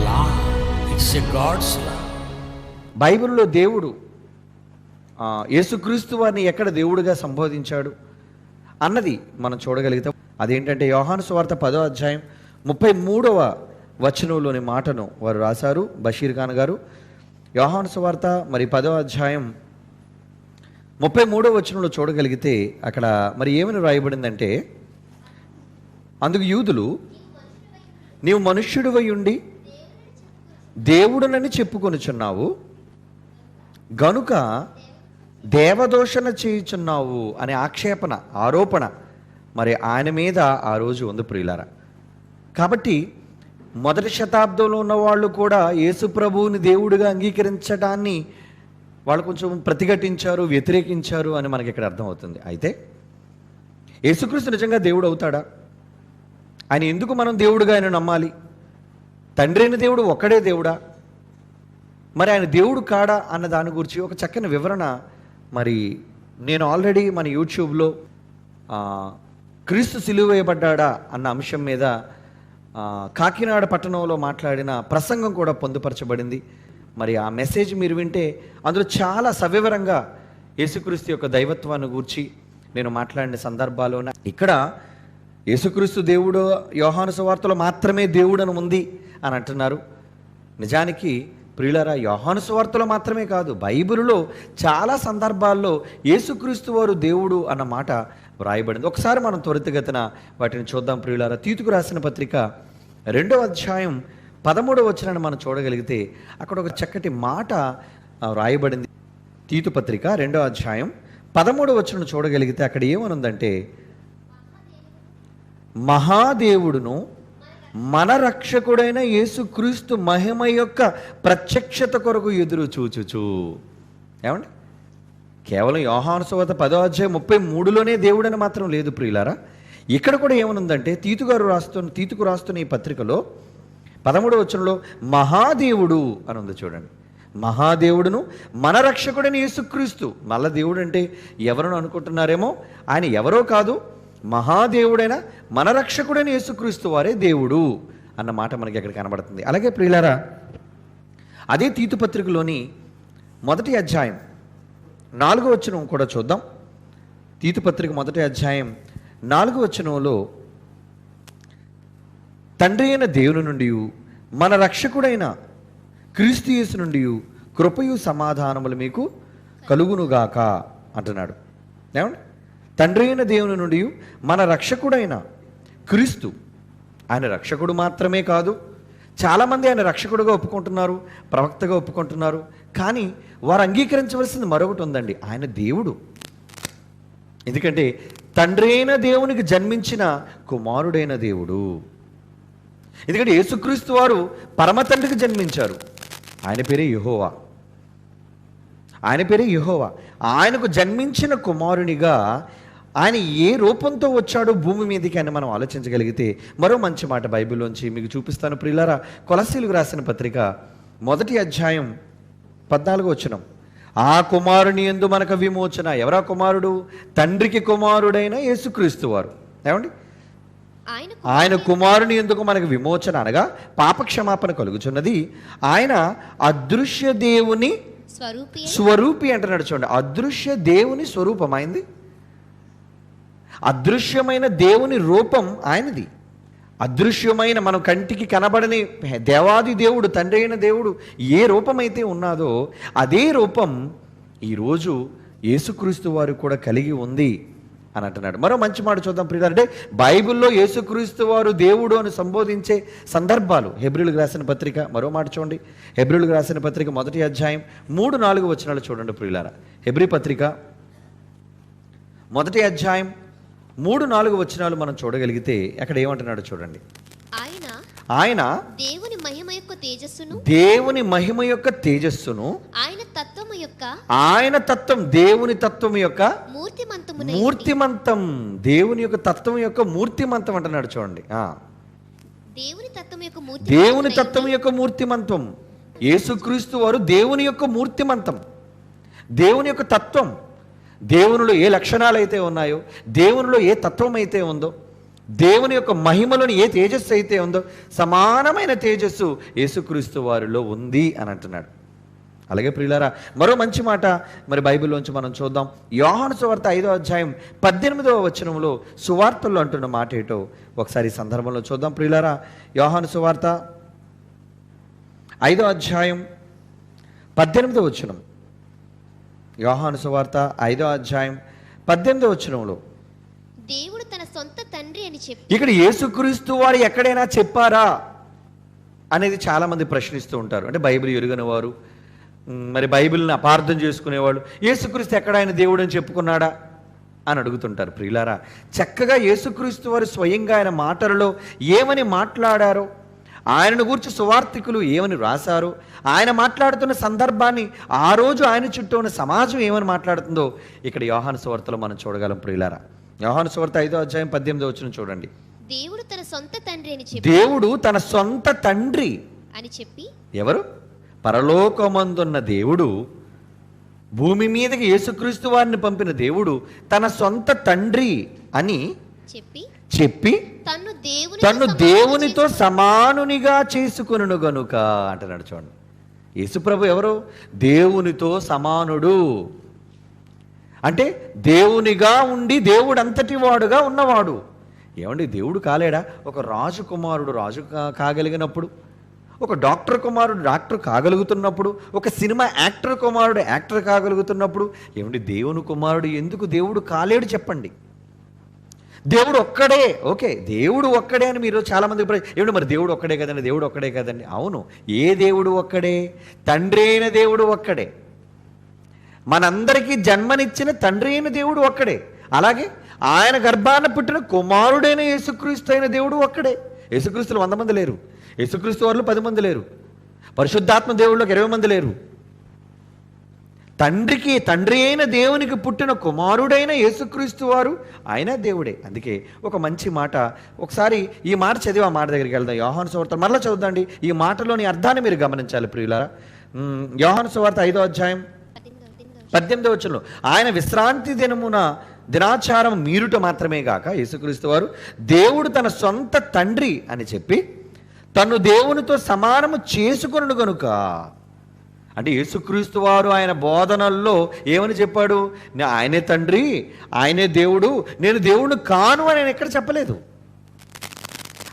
Law. It's a God's బైబిల్లో దేవుడు యేసుక్రీస్తు వారిని ఎక్కడ దేవుడిగా సంబోధించాడు అన్నది మనం చూడగలిగితే అదేంటంటే యోహాను స్వార్త పదో అధ్యాయం ముప్పై మూడవ వచనంలోని మాటను వారు రాశారు బషీర్ ఖాన్ గారు యోహాను స్వార్త మరి పదో అధ్యాయం ముప్పై మూడవ వచనంలో చూడగలిగితే అక్కడ మరి ఏమని రాయబడిందంటే అందుకు యూదులు నీవు మనుష్యుడివై ఉండి దేవుడునని చెప్పుకొనుచున్నావు. గనుక దేవదోషణ చేయుచున్నావు అనే ఆక్షేపణ ఆరోపణ మరి ఆయన మీద ఆ రోజు ఉంది ప్రియులారా. కాబట్టి మొదటి శతాబ్దంలో ఉన్న వాళ్ళు కూడా యేసు ప్రభువుని దేవుడిగా అంగీకరించడాన్ని వాళ్ళు కొంచెం ప్రతిఘటించారు వ్యతిరేకించారు అని మనకి ఇక్కడ అర్థమవుతుంది. అయితే యేసుక్రీస్తు నిజంగా దేవుడు అవుతాడా? ఆయన ఎందుకు మనం దేవుడుగా ఆయన నమ్మాలి? తండ్రి అయిన దేవుడు ఒక్కడే దేవుడా? మరి ఆయన దేవుడు కాడా అన్న దాని గురించి ఒక చక్కని వివరణ మరి నేను ఆల్రెడీ మన యూట్యూబ్లో క్రీస్తు సిలువేయబడ్డా అన్న అంశం మీద కాకినాడ పట్టణంలో మాట్లాడిన ప్రసంగం కూడా పొందుపరచబడింది. మరి ఆ మెసేజ్ మీరు వింటే అందులో చాలా సవివరంగా యేసుక్రీస్తు యొక్క దైవత్వాన్ని గూర్చి నేను మాట్లాడిన సందర్భాల్లోన ఇక్కడ యేసుక్రీస్తు దేవుడు యోహాను సువార్తలో మాత్రమే దేవుడని ఉంది అని అంటున్నారు. నిజానికి ప్రియులరా యోహాను సువార్తలో మాత్రమే కాదు బైబిలులో చాలా సందర్భాల్లో యేసుక్రీస్తు వారు దేవుడు అన్న మాట వ్రాయబడింది. ఒకసారి మనం త్వరితగతిన వాటిని చూద్దాం ప్రియులారా. తీతుకు రాసిన పత్రిక రెండవ అధ్యాయం పదమూడవ వచ్చినాన్ని మనం చూడగలిగితే అక్కడ ఒక చక్కటి మాట వ్రాయబడింది. తీతు పత్రిక రెండవ అధ్యాయం పదమూడవ వచ్చిన చూడగలిగితే అక్కడ ఏమనుందంటే మహాదేవుడును మన రక్షకుడైన యేసుక్రీస్తు మహిమ యొక్క ప్రత్యక్షత కొరకు ఎదురు చూచుచు. ఏమండి? కేవలం యోహాను పదో అధ్యాయం ముప్పై మూడులోనే దేవుడని మాత్రం లేదు ప్రియులారా. ఇక్కడ కూడా ఏమనుందంటే తీతుగారు రాస్తున్న తీతుకు రాస్తున్న ఈ పత్రికలో పదమూడవ వచనంలో మహాదేవుడు అని ఉంది చూడండి. మహాదేవుడును మన రక్షకుడని యేసుక్రీస్తు మళ్ళా దేవుడు అంటే ఎవరని అనుకుంటున్నారేమో? ఆయన ఎవరో కాదు మహాదేవుడైన మన రక్షకుడైన యేసుక్రీస్తు వారే దేవుడు అన్న మాట మనకి అక్కడ కనబడుతుంది. అలాగే ప్రియులారా అదే తీతుపత్రికలోని మొదటి అధ్యాయం నాలుగో వచనం కూడా చూద్దాం. తీతుపత్రిక మొదటి అధ్యాయం నాలుగో వచనంలో తండ్రి అయిన దేవుని నుండి మన రక్షకుడైన క్రీస్తు యేసు నుండి కృపయు సమాధానములు మీకు కలుగునుగాక అంటున్నాడు. ఏమండి? తండ్రి అయిన దేవుని నుండి మన రక్షకుడైన క్రీస్తు. ఆయన రక్షకుడు మాత్రమే కాదు చాలామంది ఆయన రక్షకుడుగా ఒప్పుకుంటున్నారు ప్రవక్తగా ఒప్పుకుంటున్నారు కానీ వారు అంగీకరించవలసింది మరొకటి ఉందండి ఆయన దేవుడు. ఎందుకంటే తండ్రి అయిన దేవునికి జన్మించిన కుమారుడైన దేవుడు. ఎందుకంటే యేసుక్రీస్తు వారు పరమ తండ్రికి జన్మించారు. ఆయన పేరే యహోవా. ఆయన పేరే యహోవా. ఆయనకు జన్మించిన కుమారునిగా ఆయన ఏ రూపంతో వచ్చాడో భూమి మీదకి అని మనం ఆలోచించగలిగితే మరో మంచి మాట బైబిల్లోంచి మీకు చూపిస్తాను. ప్రియులారా కొలసీలకు రాసిన పత్రిక మొదటి అధ్యాయం పద్నాలుగు వచనం. ఆ కుమారుని ఎందు మనకు విమోచన ఎవరా కుమారుడు? తండ్రికి కుమారుడైన యేసుక్రీస్తు వారు. ఏమండి? ఆయన ఆయన కుమారుని ఎందుకు మనకు విమోచన అనగా పాపక్షమాపణ కలుగుచున్నది. ఆయన అదృశ్య దేవుని స్వరూపి స్వరూపి అంటున్నాడు చూడండి. అదృశ్య దేవుని స్వరూపమైంది అదృశ్యమైన దేవుని రూపం ఆయనది. అదృశ్యమైన మనం కంటికి కనబడని దేవాది దేవుడు తండ్రి అయిన దేవుడు ఏ రూపమైతే ఉన్నాదో అదే రూపం ఈరోజు యేసుక్రీస్తు వారు కూడా కలిగి ఉంది అని అంటున్నాడు. మరో మంచి మాట చూద్దాం ప్రియుడు అంటే బైబిల్లో యేసుక్రీస్తు వారు దేవుడు అని సంబోధించే సందర్భాలు. హెబ్రిల్కి రాసిన పత్రిక మరో మాట చూడండి. హెబ్రిల్కి రాసిన పత్రిక మొదటి అధ్యాయం మూడు నాలుగు వచనాలు చూడండి ప్రియులారా. హెబ్రి పత్రిక మొదటి అధ్యాయం మూడు నాలుగు వచనాలు మనం చూడగలిగితే అక్కడ ఏమంటున్నాడు చూడండి. ఆయన ఆయన దేవుని మహిమ యొక్క తేజస్సును దేవుని మహిమ యొక్క తేజస్సును ఆయన తత్వము యొక్క ఆయన తత్వం దేవుని తత్వం యొక్క మూర్తిమంతమున మూర్తిమంతం దేవుని యొక్క తత్వం యొక్క మూర్తిమంతం అంటున్నాడు చూడండి. ఆ. దేవుని తత్వం యొక్క మూర్తి దేవుని తత్వం యొక్క మూర్తిమంతం. యేసుక్రీస్తు వారు దేవుని యొక్క మూర్తిమంతం. దేవుని యొక్క తత్వం. దేవునిలో ఏ లక్షణాలు అయితే ఉన్నాయో దేవునిలో ఏ తత్వం అయితే ఉందో దేవుని యొక్క మహిమలోని ఏ తేజస్సు అయితే ఉందో సమానమైన తేజస్సు యేసుక్రీస్తు వారిలో ఉంది అని అంటున్నాడు. అలాగే ప్రియులారా మరో మంచి మాట మరి బైబిల్లోంచి మనం చూద్దాం. యోహాను సువార్త ఐదో అధ్యాయం పద్దెనిమిదవ వచనంలో సువార్తల్లో అంటున్న మాట ఏటో ఒకసారి సందర్భంలో చూద్దాం. ప్రియులారా యోహాను సువార్త ఐదో అధ్యాయం పద్దెనిమిదవ వచనం. యోహాను సువార్త ఐదో అధ్యాయం పద్దెనిమిదవ వచనంలో. దేవుడు తన సొంత తండ్రి అని చెప్పి ఇక్కడ యేసుక్రీస్తు వారు ఎక్కడైనా చెప్పారా? అనేది చాలామంది ప్రశ్నిస్తూ ఉంటారు. అంటే బైబిల్ ఎరుగని వారు మరి బైబిల్ని అపార్థం చేసుకునేవాళ్ళు. యేసుక్రీస్తు ఎక్కడ ఆయన దేవుడు అని చెప్పుకున్నాడా? అని అడుగుతుంటారు ప్రియులారా. చక్కగా యేసుక్రీస్తు వారు స్వయంగా ఆయన మాటలలో ఏమని మాట్లాడారో ఆయనను గురించి సువార్థికులు ఏమని రాశారో ఆయన మాట్లాడుతున్న సందర్భాన్ని ఆ రోజు ఆయన చుట్టూ ఉన్న సమాజం ఏమని మాట్లాడుతుందో ఇక్కడ యోహాను సువార్తలో మనం చూడగలం ప్రియులారా. యోహాను సువార్త ఐదో అధ్యాయం పద్దెనిమిదో వచ్చిన చూడండి. దేవుడు తన సొంత తండ్రి అని చెప్పి దేవుడు తన సొంత తండ్రి అని చెప్పి ఎవరు? పరలోకమందున్న దేవుడు భూమి మీదకి యేసుక్రీస్తు వారిని పంపిన దేవుడు తన సొంత తండ్రి అని చెప్పి చెప్పి తన్ను దేవుని తను దేవునితో సమానునిగా చేసుకును గనుక అంటున్నాడు చూడండి. యేసుప్రభు ఎవరు? దేవునితో సమానుడు. అంటే దేవునిగా ఉండి దేవుడు అంతటి వాడుగా ఉన్నవాడు. ఏమండి దేవుడు కాలేడా? ఒక రాజు కుమారుడు రాజు కాగలిగినప్పుడు ఒక డాక్టర్ కుమారుడు డాక్టర్ కాగలుగుతున్నప్పుడు ఒక సినిమా యాక్టర్ కుమారుడు యాక్టర్ కాగలుగుతున్నప్పుడు ఏమండి దేవుని కుమారుడు ఎందుకు దేవుడు కాలేడు చెప్పండి. దేవుడు ఒక్కడే. ఓకే దేవుడు ఒక్కడే అని మీరు చాలా మంది ఏమిటి మరి దేవుడు ఒక్కడే కదండి? దేవుడు ఒక్కడే కదండి? అవును. ఏ దేవుడు ఒక్కడే? తండ్రి అయిన దేవుడు ఒక్కడే. మనందరికీ జన్మనిచ్చిన తండ్రి అయిన దేవుడు ఒక్కడే. అలాగే ఆయన గర్భాన పుట్టిన కుమారుడైన యేసుక్రీస్తు అయిన దేవుడు ఒక్కడే. యేసుక్రీస్తులు వంద మంది లేరు. యేసుక్రీస్తు వారు పది మంది లేరు. పరిశుద్ధాత్మ దేవుళ్ళకి ఇరవై మంది లేరు. తండ్రికి తండ్రి అయిన దేవునికి పుట్టిన కుమారుడైన యేసుక్రీస్తు వారు ఆయన దేవుడే. అందుకే ఒక మంచి మాట. ఒకసారి ఈ మాట చదివి ఆ మాట దగ్గరికి వెళ్దాం. యోహాను సువార్త మరలా చదువుదండి. ఈ మాటలోని అర్థాన్ని మీరు గమనించాలి ప్రియులారా. యోహాను సువార్త ఐదో అధ్యాయం పద్దెనిమిదో వచ్చంలో ఆయన విశ్రాంతి దినమున దినాచారం మీరుట మాత్రమే కాక యేసుక్రీస్తు వారు దేవుడు తన సొంత తండ్రి అని చెప్పి తను దేవునితో సమానము చేసుకొనుడు గనుక అంటే యేసుక్రీస్తు వారు ఆయన బోధనల్లో ఏమని చెప్పాడు? "నే- ఆయనే తండ్రి ఆయనే దేవుడు నేను దేవుడు కాను అని ఆయన ఎక్కడ చెప్పలేదు.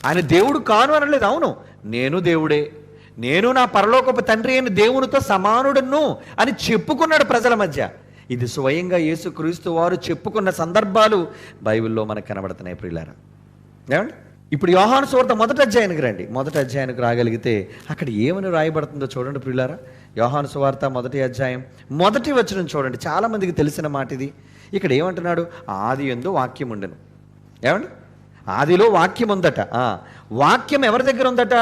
ఆయన దేవుడు కాను అనలేదు. అవును నేను దేవుడే నేను నా పరలోకపు తండ్రి అయిన దేవునితో సమానుడును అని చెప్పుకున్నాడు ప్రజల మధ్య. ఇది స్వయంగా యేసుక్రీస్తు వారు చెప్పుకున్న సందర్భాలు బైబిల్లో మనకు కనబడుతున్నాయి ప్రియులారా. ఏమండి? ఇప్పుడు యోహాను సువార్త మొదటి అధ్యాయానికి రండి. మొదటి అధ్యాయానికి రాగలిగితే అక్కడ ఏమని రాయబడుతుందో చూడండి ప్రియులారా. యోహాను సువార్త మొదటి అధ్యాయం మొదటి వచనం చూడండి. చాలా మందికి తెలిసిన మాట ఇది. ఇక్కడ ఏమంటున్నాడు? ఆది ఎందు వాక్యం ఉండను. ఏమండి? ఆదిలో వాక్యం ఉందట. వాక్యం ఎవరి దగ్గర ఉందట?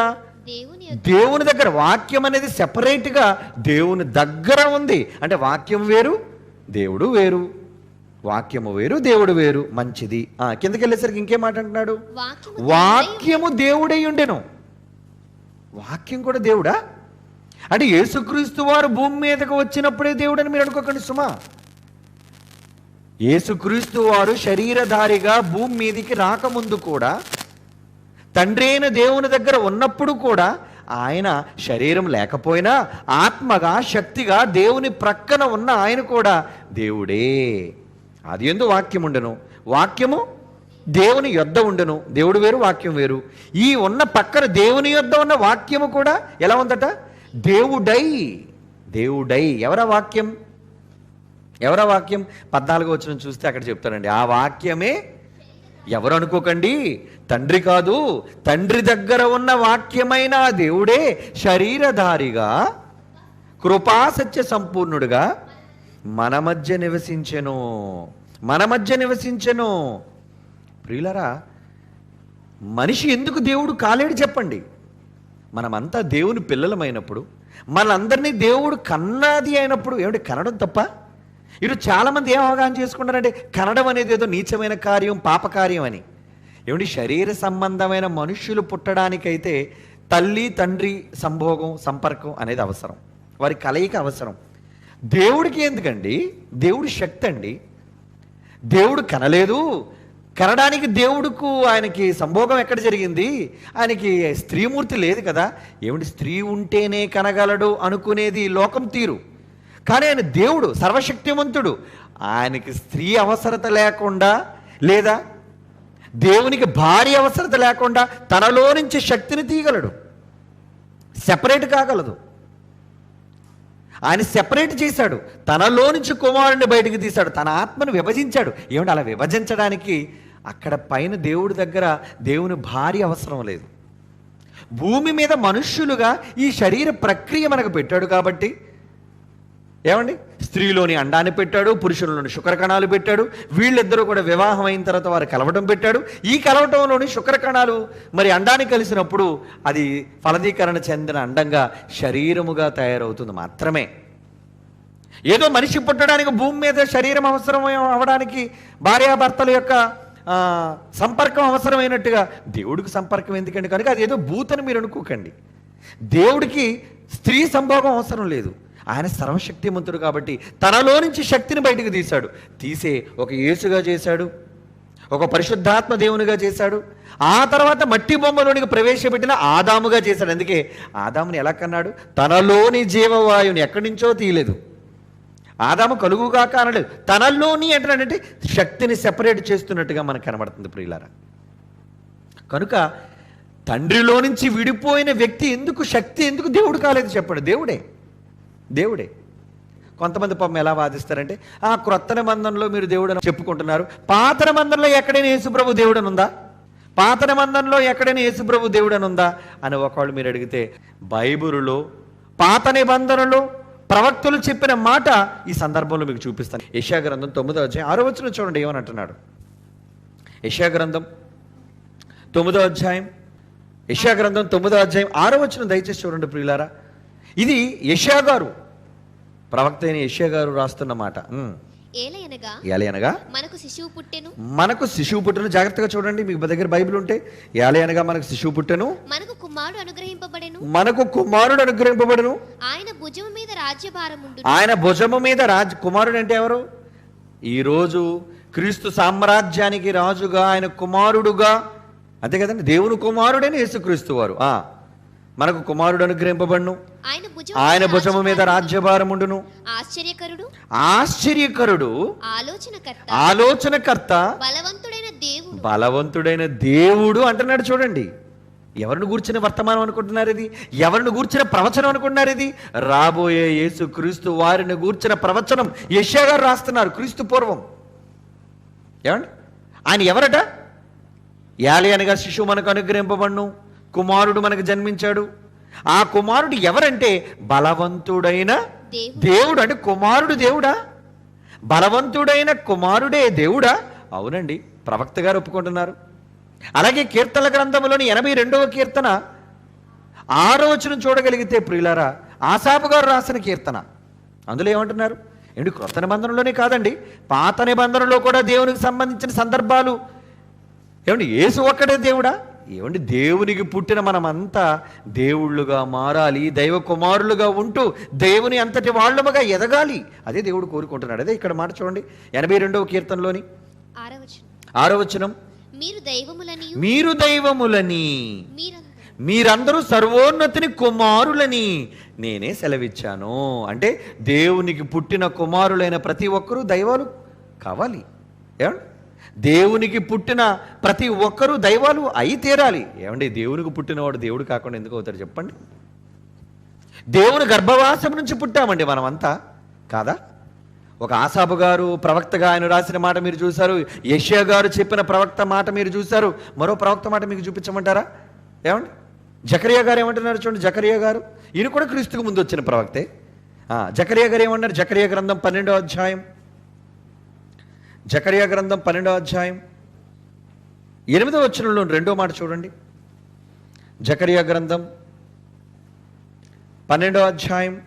దేవుని దగ్గర. వాక్యం అనేది సెపరేట్గా దేవుని దగ్గర ఉంది. అంటే వాక్యం వేరు దేవుడు వేరు. వాక్యము వేరు దేవుడు వేరు మంచిది. ఆ, కిందకి వెళ్ళేసరికి ఇంకేం మాట అంటున్నాడు? వాక్యము వాక్యము దేవుడై ఉండెను. వాక్యం కూడా దేవుడా? అంటే యేసుక్రీస్తు వారు భూమి మీదకు వచ్చినప్పుడే దేవుడని మీరు అనుకోకండి సుమా. యేసుక్రీస్తు వారు శరీరధారిగా భూమి మీదికి రాకముందు కూడా తండ్రి అయిన దేవుని దగ్గర ఉన్నప్పుడు కూడా ఆయన శరీరం లేకపోయినా ఆత్మగా శక్తిగా దేవుని ప్రక్కన ఉన్న ఆయన కూడా దేవుడే. అది ఎందు వాక్యం ఉండను వాక్యము దేవుని యొద్ద ఉండను. దేవుడు వేరు వాక్యం వేరు. ఈ ఉన్న పక్కన దేవుని యొద్ద ఉన్న వాక్యము కూడా ఎలా ఉందట? దేవుడై దేవుడై. ఎవరా వాక్యం? ఎవరా వాక్యం? పద్నాలుగో వచ్చిన చూస్తే అక్కడ చెప్తారండి. ఆ వాక్యమే ఎవరు అనుకోకండి? తండ్రి కాదు తండ్రి దగ్గర ఉన్న వాక్యమైన దేవుడే శరీరధారిగా కృపాసత్య సంపూర్ణుడుగా మన మధ్య నివసించెను. మన మధ్య నివసించెను. ప్రియులరా మనిషి ఎందుకు దేవుడు కాలేడు చెప్పండి. మనమంతా దేవుని పిల్లలమైనప్పుడు మనందరినీ దేవుడు కన్నది అయినప్పుడు ఏమిటి కనడం తప్ప? ఈరోజు చాలామంది ఏం అవగాహన చేసుకుంటారంటే కనడం అనేది ఏదో నీచమైన కార్యం పాపకార్యం అని. ఏమిటి శరీర సంబంధమైన మనుష్యులు పుట్టడానికైతే తల్లి తండ్రి సంభోగం సంపర్కం అనేది అవసరం. వారి కలయిక అవసరం. దేవుడికి ఎందుకండి? దేవుడి శక్తి అండి. దేవుడు కనలేదు. కనడానికి దేవుడుకు ఆయనకి సంభోగం ఎక్కడ జరిగింది? ఆయనకి స్త్రీమూర్తి లేదు కదా. ఏమిటి స్త్రీ ఉంటేనే కనగలడు అనుకునేది లోకం తీరు. కానీ ఆయన దేవుడు సర్వశక్తివంతుడు ఆయనకి స్త్రీ అవసరత లేకుండా లేదా? దేవునికి భారీ అవసరత లేకుండా తనలో నుంచి శక్తిని తీయగలడు. సెపరేట్ కాగలదు. ఆయన సెపరేట్ చేశాడు. తనలో నుంచి కుమారుడిని బయటకు తీశాడు. తన ఆత్మను విభజించాడు. ఏమంటే అలా విభజించడానికి? అక్కడ పైన దేవుడి దగ్గర దేవుని భార్య అవసరం లేదు. భూమి మీద మనుష్యులుగా ఈ శరీర ప్రక్రియ మనకు పెట్టాడు కాబట్టి. ఏమండి? స్త్రీలోని అండాన్ని పెట్టాడు పురుషుల్లోని శుక్రకణాలు పెట్టాడు వీళ్ళిద్దరూ కూడా వివాహం అయిన తర్వాత వారు కలవటం పెట్టాడు. ఈ కలవటంలోని శుక్రకణాలు మరి అండాన్ని కలిసినప్పుడు అది ఫలదీకరణ చెందిన అండంగా శరీరముగా తయారవుతుంది మాత్రమే. ఏదో మనిషి పుట్టడానికి భూమి మీద శరీరం అవసరం అవడానికి భార్యాభర్తల యొక్క సంపర్కం అవసరమైనట్టుగా దేవుడికి సంపర్కం ఎందుకండి? కనుక అది ఏదో భూతని మీరు అనుకోకండి. దేవుడికి స్త్రీ సంభోగం అవసరం లేదు. ఆయన సర్వశక్తిమంతుడు కాబట్టి తనలో నుంచి శక్తిని బయటకు తీశాడు. తీసే ఒక యేసుగా చేశాడు. ఒక పరిశుద్ధాత్మ దేవునిగా చేశాడు. ఆ తర్వాత మట్టి బొమ్మలోనికి ప్రవేశపెట్టిన ఆదాముగా చేశాడు. అందుకే ఆదాముని ఎలా కన్నాడు? తనలోని జీవవాయుని ఎక్కడి నుంచో తీయలేదు. ఆదాము కలుగుగా అనలేదు. తనలోని అంటున్నాడంటే శక్తిని సెపరేట్ చేస్తున్నట్టుగా మనకు కనబడుతుంది ప్రియులారా. కనుక తండ్రిలో నుంచి విడిపోయిన వ్యక్తి ఎందుకు శక్తి ఎందుకు దేవుడు కాలేదు చెప్పండి. దేవుడే. దేవుడే. కొంతమంది పాపం ఎలా వాదిస్తారంటే ఆ క్రొత్త నిబంధనలో మీరు దేవుడని చెప్పుకుంటున్నారు. పాత నిబంధనలో ఎక్కడైనా యేసుప్రభు దేవుడు ఉందా పాత నిబంధనలో ఎక్కడైనా యేసుప్రభు దేవుడని ఉందా అని ఒకళ్ళు మీరు అడిగితే బైబుల్లో పాత నిబంధనలు ప్రవక్తలు చెప్పిన మాట ఈ సందర్భంలో మీకు చూపిస్తాను. యశా గ్రంథం తొమ్మిదో అధ్యాయం ఆరో వచ్చిన చూడండి ఏమని అంటున్నాడు? యశా గ్రంథం తొమ్మిదో అధ్యాయం యశా గ్రంథం తొమ్మిదో అధ్యాయం ఆరో వచ్చిన దయచేసి చూడండి ప్రియులారా. ఇది యశా గారు ప్రవక్త అయిన యశా గారు రాస్తున్న మాట. ఏలయనగా? మనకు శిశువు పుట్టెను? మనకు శిశువు పుట్టను. జాగ్రత్తగా చూడండి మీకు దగ్గర బైబిల్ ఉంటే. ఏలే అనగా మనకు శిశువు పుట్టను. మనకు కుమారుడు అనుగ్రహింపబడెను? మనకు కుమారుడు అనుగ్రహింపబడును. ఆయన భుజము మీద రాజ్యభారముండు ఆయన భుజము మీద రాజ్ కుమారుడు అంటే ఎవరు? ఈరోజు క్రీస్తు సామ్రాజ్యానికి రాజుగా ఆయన కుమారుడుగా. అంతే కదండి దేవుని కుమారుడైన యేసుక్రీస్తు వారు. ఆ. మనకు కుమారుడు అనుగ్రహింపబడును. ఆయన భుజము ఆయన మీద రాజ్యభారముండును. ఆశ్చర్యకరుడు? ఆశ్చర్యకరుడు? ఆలోచనకర్త. ఆలోచనకర్త. బలవంతుడైన దేవుడు. బలవంతుడైన దేవుడు అంటున్నాడు చూడండి. ఎవరిని గూర్చిన వర్తమానం అనుకుంటున్నారు ఇది? ఎవరిని గూర్చిన ప్రవచనం అనుకుంటున్నారు ఇది? రాబోయే యేసు క్రీస్తు వారిని గూర్చిన ప్రవచనం యెషయా గారు రాస్తున్నారు క్రీస్తు పూర్వం. ఏమండి? ఆయన ఎవరట? యాలి అనగా శిశువు మనకు అనుగ్రహింపబడును. కుమారుడు మనకు జన్మించాడు. ఆ కుమారుడు ఎవరంటే బలవంతుడైన దేవుడు. అంటే కుమారుడు దేవుడా? బలవంతుడైన కుమారుడే దేవుడా? అవునండి ప్రవక్త గారు ఒప్పుకుంటున్నారు. అలాగే కీర్తన గ్రంథంలోని ఎనభై రెండవ కీర్తన ఆరో వచనం చూడగలిగితే ప్రియులారా ఆసాపు గారు రాసిన కీర్తన. అందులో ఏమంటున్నారు? ఏంటి క్రొత్త నిబంధనలోనే కాదండి పాత నిబంధనలో కూడా దేవునికి సంబంధించిన సందర్భాలు. ఏమండి యేసు ఒక్కడే దేవుడా? ఏమండి? దేవునికి పుట్టిన మనమంతా దేవుళ్ళుగా మారాలి దైవ కుమారులుగా ఉంటూ దేవుని అంతటి వాళ్ళముగా ఎదగాలి. అదే దేవుడు కోరుకుంటున్నాడు. అదే ఇక్కడ మాట చూడండి. ఎనభై రెండవ కీర్తనలోని ఆరవచనం. ఆరో వచనం. మీరు దైవములని మీరు దైవములని. మీరందరూ మీరందరూ సర్వోన్నతిని కుమారులని. నేనే సెలవిచ్చాను. అంటే దేవునికి పుట్టిన కుమారులైన ప్రతి ఒక్కరూ దైవాలు కావాలి. ఏమండి? దేవునికి పుట్టిన ప్రతి ఒక్కరూ దైవాలు అయి తీరాలి. ఏమండి దేవునికి పుట్టినవాడు దేవుడు కాకుండా ఎందుకు అవుతాడు చెప్పండి? దేవుని గర్భవాసం నుంచి పుట్టామండి మనమంతా కాదా? ఒక ఆసాబు గారు ప్రవక్తగా ఆయన రాసిన మాట మీరు చూశారు యష్యా గారు చెప్పిన ప్రవక్త మాట మీరు చూశారు మరో ప్రవక్త మాట మీకు చూపించమంటారా? ఏమండి? జకరియా గారు ఏమంటున్నారు చూడండి జకరియా గారు ఈయన కూడా క్రీస్తుకు ముందు వచ్చిన ప్రవక్తే. ఆ, జకరియా గారు ఏమన్నారు జకరియా గ్రంథం పన్నెండో అధ్యాయం. జకరియా గ్రంథం పన్నెండో అధ్యాయం. ఎనిమిదో వచనంలో రెండో మాట చూడండి. జకరియా గ్రంథం పన్నెండో అధ్యాయం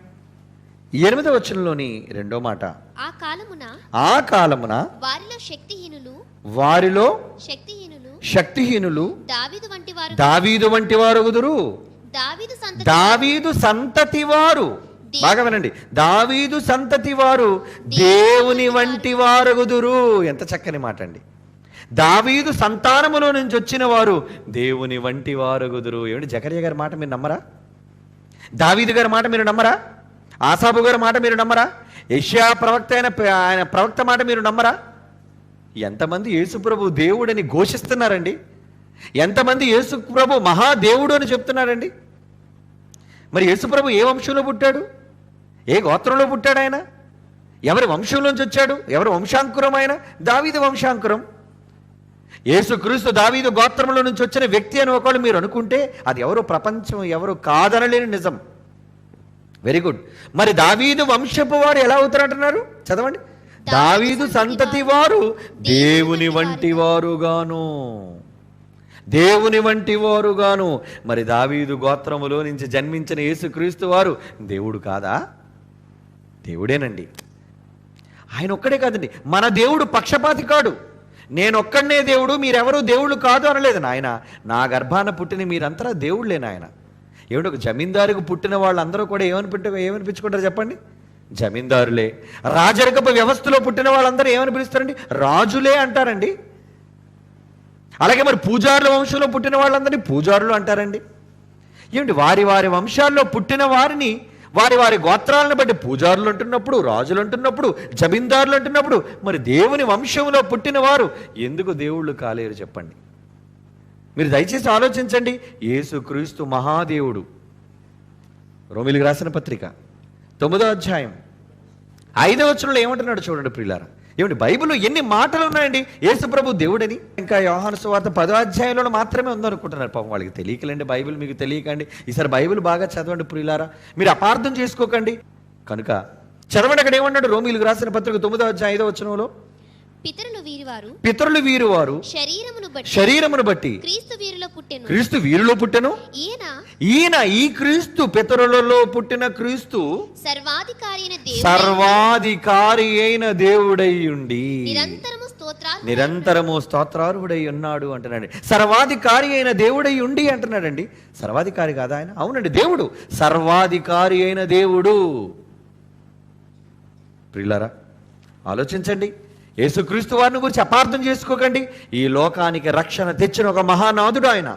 ఎనిమిదో వచనంలోని రెండో మాట. ఆ కాలమున ఆ కాలమున వారిలో శక్తిహీనులు వారిలో శక్తిహీనులు శక్తిహీనులు దావీదు వంటి వారు దావీదు వంటి వారు కుదురు దావీదు సంతతి దావీదు సంతతి బాగా వినండి. దావీదు సంతతి వారు దేవుని వంటి వారగుదురు. ఎంత చక్కని మాట అండి దావీదు సంతానములో నుంచి వచ్చిన వారు దేవుని వంటి వారు గుదురు ఏమిటి జకర్య గారి మాట మీరు నమ్మరా? దావీదు గారి మాట మీరు నమ్మరా? ఆసాబు గారి మాట మీరు నమ్మరా? యష్యా ప్రవక్త అయిన ఆయన ప్రవక్త మాట మీరు నమ్మరా? ఎంతమంది యేసుప్రభు దేవుడని ఘోషిస్తున్నారండి. ఎంతమంది యేసుప్రభు మహాదేవుడు అని చెప్తున్నారండి. మరి యేసుప్రభు ఏ వంశంలో పుట్టాడు? ఏ గోత్రంలో పుట్టాడు ఆయన? ఎవరి వంశంలోంచి వచ్చాడు? ఎవరి వంశాంకురం ఆయన? దావీదు వంశాంకురం. యేసుక్రీస్తు దావీదు గోత్రంలో నుంచి వచ్చిన వ్యక్తి అని ఒకళ్ళు మీరు అనుకుంటే అది ఎవరు ప్రపంచం ఎవరు కాదనలేని నిజం. వెరీ గుడ్ మరి దావీదు వంశపు వారు ఎలా అవుతారంటున్నారు? చదవండి. దావీదు సంతతి వారు దేవుని వంటి వారుగాను. దేవుని వంటి వారుగాను. మరి దావీదు గోత్రములో నుంచి జన్మించిన యేసుక్రీస్తు వారు దేవుడు కాదా? దేవుడేనండి. ఆయన ఒక్కడే కాదండి. మన దేవుడు పక్షపాతి కాడు. నేనొక్కడనే దేవుడు మీరెవరూ దేవుళ్ళు కాదు అనలేదు నాయన. నా గర్భాన పుట్టిన మీరంతా దేవుళ్ళే నాయన. ఏమిటి ఒక జమీందారుకు పుట్టిన వాళ్ళందరూ కూడా ఏమని ఏమనిపించుకుంటారు చెప్పండి? జమీందారులే. రాజరికపు వ్యవస్థలో పుట్టిన వాళ్ళందరూ ఏమని పిలుస్తారండి రాజులే అంటారండి. అలాగే మరి పూజారుల వంశంలో పుట్టిన వాళ్ళందరినీ పూజారులు అంటారండి. ఏమిటి వారి వారి వంశాల్లో పుట్టిన వారిని వారి వారి గోత్రాలను బట్టి పూజారులు అంటున్నప్పుడు రాజులు అంటున్నప్పుడు జమీందారులు అంటున్నప్పుడు మరి దేవుని వంశంలో పుట్టిన వారు ఎందుకు దేవుళ్ళు కాలేరు చెప్పండి. మీరు దయచేసి ఆలోచించండి యేసుక్రీస్తు మహాదేవుడు. రోమిలికి రాసిన పత్రిక తొమ్మిదో అధ్యాయం ఐదవ వచనంలో ఏమంటున్నాడు చూడండి ప్రియులారా. ఏమండి బైబిల్లో ఎన్ని మాటలు ఉన్నాయండి యేసుప్రభు దేవుడని. ఇంకా యోహాను సువార్త పదో అధ్యాయంలో మాత్రమే ఉందనుకుంటున్నారు. పాపం వాళ్ళకి తెలియకలేండి బైబిల్ మీకు తెలియకండి. ఈసారి బైబిల్ బాగా చదవండి ప్రియులారా. మీరు అపార్థం చేసుకోకండి. కనుక చదవండి అక్కడ ఏమన్నాడు? రోమిలకు రాసిన పత్రిక తొమ్మిదో అధ్యాయం ఐదో వచనంలో పితరులు వీరివారు. పితరులు వీరు వారు శరీరమును బట్టి. శరీరమును బట్టి. క్రీస్తు వీరిలో పుట్టెను. క్రీస్తు వీరిలో పుట్టెను? ఈయన ఈయన ఈ క్రీస్తు పితరులలో పుట్టిన క్రీస్తు సర్వాధికారి అయిన దేవుడు సర్వాధికారి అయిన దేవుడై ఉండి. నిరంతరము స్తోత్రాలు నిరంతరము స్తోత్రార్హుడై ఉన్నాడు అంటున్నాడు సర్వాధికారి అయిన దేవుడై ఉండి అంటున్నాడండి. సర్వాధికారి కాదా ఆయన? అవునండి దేవుడు. సర్వాధికారి అయిన దేవుడు. ప్రియులారా ఆలోచించండి. యేసుక్రీస్తు వారిని గురించి అపార్థం చేసుకోకండి. ఈ లోకానికి రక్షణ తెచ్చిన ఒక మహానాథుడు ఆయన.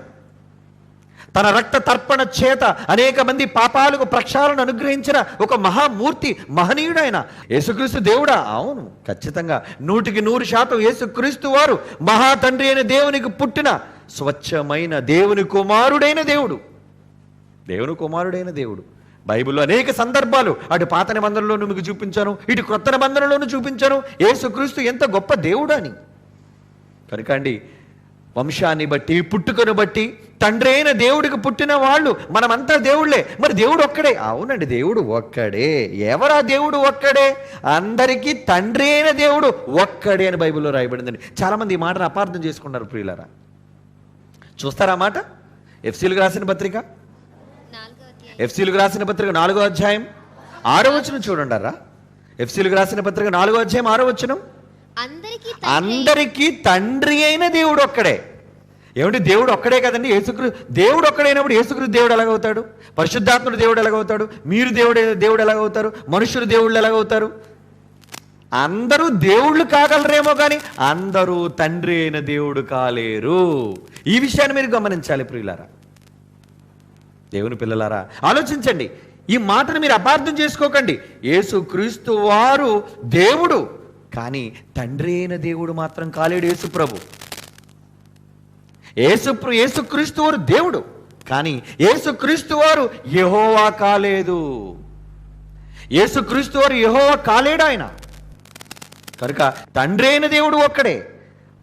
తన రక్త తర్పణ చేత అనేక మంది పాపాలకు ప్రక్షాళన అనుగ్రహించిన ఒక మహామూర్తి మహనీయుడు ఆయన. యేసుక్రీస్తు దేవుడా? అవును ఖచ్చితంగా. నూటికి నూరు శాతం యేసుక్రీస్తు వారు మహా తండ్రి అయిన దేవునికి పుట్టిన స్వచ్ఛమైన దేవుని కుమారుడైన దేవుడు. దేవుని కుమారుడైన దేవుడు. బైబిల్లో అనేక సందర్భాలు. అటు పాత నిబంధనలోను మీకు చూపించాను ఇటు క్రొత్త నిబంధనలోను చూపించాను. ఏసుక్రీస్తు ఎంత గొప్ప దేవుడు అని. కనుక అండి వంశాన్ని బట్టి పుట్టుకను బట్టి తండ్రి అయిన దేవుడికి పుట్టిన వాళ్ళు మనమంతా దేవుళ్ళే. మరి దేవుడు ఒక్కడే. అవునండి దేవుడు ఒక్కడే. ఎవరా దేవుడు ఒక్కడే? అందరికీ తండ్రి అయిన దేవుడు ఒక్కడే అని బైబిల్లో రాయబడిందండి. చాలామంది ఈ మాటను అపార్థం చేసుకున్నారు ప్రియులరా. చూస్తారా మాట? ఎఫ్సీలకు రాసిన పత్రిక? ఎఫ్సీలకు రాసిన పత్రిక నాలుగో అధ్యాయం ఆరో వచనం చూడండారా? ఎఫ్సీలకు రాసిన పత్రిక నాలుగో అధ్యాయం ఆరో వచనం? అందరికీ తండ్రి అయిన దేవుడు ఒక్కడే. ఏమిటి దేవుడు ఒక్కడే కదండి? యేసుక్రీ దేవుడు ఒక్కడైనప్పుడు యేసుక్రీ దేవుడు ఎలాగవుతాడు? పరిశుద్ధాత్ముడు దేవుడు ఎలాగవుతాడు? మీరు దేవుడు దేవుడు ఎలాగవుతారు? మనుషులు దేవుళ్ళు ఎలాగవుతారు? అందరూ దేవుళ్ళు కాగలరేమో కానీ అందరూ తండ్రి అయిన దేవుడు కాలేరు. ఈ విషయాన్ని మీరు గమనించాలి ప్రియులారా. దేవుని పిల్లలారా ఆలోచించండి. ఈ మాటను మీరు అపార్థం చేసుకోకండి. యేసు క్రీస్తు వారు దేవుడు కానీ తండ్రి అయిన దేవుడు మాత్రం కాలేడు యేసు ప్రభు. యేసు క్రీస్తు వారు దేవుడు కానీ యేసు క్రీస్తు వారు యహోవా కాలేదు. యేసు క్రీస్తు వారు యహోవా కాలేడు ఆయన. కనుక తండ్రి అయిన దేవుడు ఒక్కడే.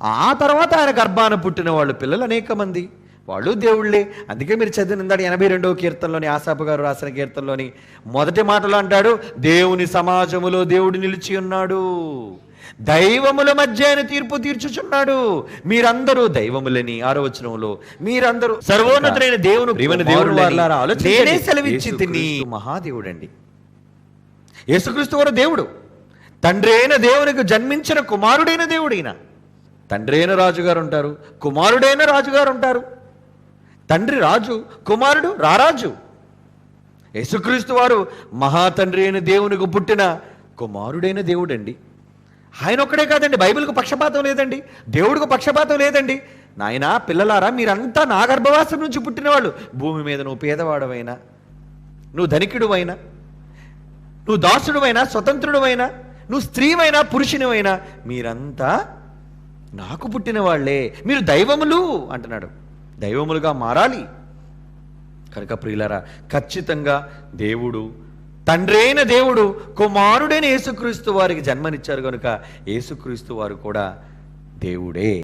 ఆ తర్వాత ఆయన గర్భాన పుట్టిన వాళ్ళు పిల్లలు అనేక మంది వాళ్ళు దేవుళ్ళే. అందుకే మీరు చదివిన ఇందాక ఎనభై రెండవ కీర్తనలోని ఆసాపు గారు రాసిన కీర్తనలోని మొదటి మాటలో అంటాడు దేవుని సమాజములో దేవుడు నిలిచి ఉన్నాడు. దైవముల మధ్య ఆయన తీర్పు తీర్చుచున్నాడు. మీరందరూ దైవములని. ఆరో వచనంలో మీరందరూ సర్వోన్నతులైన దేవుని. నేనే సెలవిచ్చి తిని. మహాదేవుడండి. యేసుక్రీస్తు వారు దేవుడు. తండ్రి అయిన దేవునికి జన్మించిన కుమారుడైన దేవుడైన. తండ్రి అయిన రాజుగారు ఉంటారు కుమారుడైన రాజుగారు ఉంటారు. తండ్రి రాజు కుమారుడు రారాజు. యేసుక్రీస్తు వారు మహాతండ్రి అయిన దేవునికి పుట్టిన కుమారుడైన దేవుడండి. ఆయన ఒక్కడే కాదండి బైబిల్కు పక్షపాతం లేదండి దేవుడికి పక్షపాతం లేదండి. నాయనా పిల్లలారా మీరంతా నా గర్భవాసం నుంచి పుట్టినవాళ్ళు. భూమి మీద నువ్వు పేదవాడవైనా నువ్వు ధనికుడువైనా నువ్వు దాసుడువైనా స్వతంత్రుడువైనా నువ్వు స్త్రీవైనా పురుషునివైనా మీరంతా నాకు పుట్టిన వాళ్ళే మీరు దైవములు అంటున్నాడు. దైవములుగా మారాలి. కనుక ప్రియులరా ఖచ్చితంగా దేవుడు తండ్రైన దేవుడు కుమారుడైన యేసుక్రీస్తు వారికి జన్మనిచ్చారు కనుక యేసుక్రీస్తు వారు కూడా దేవుడే.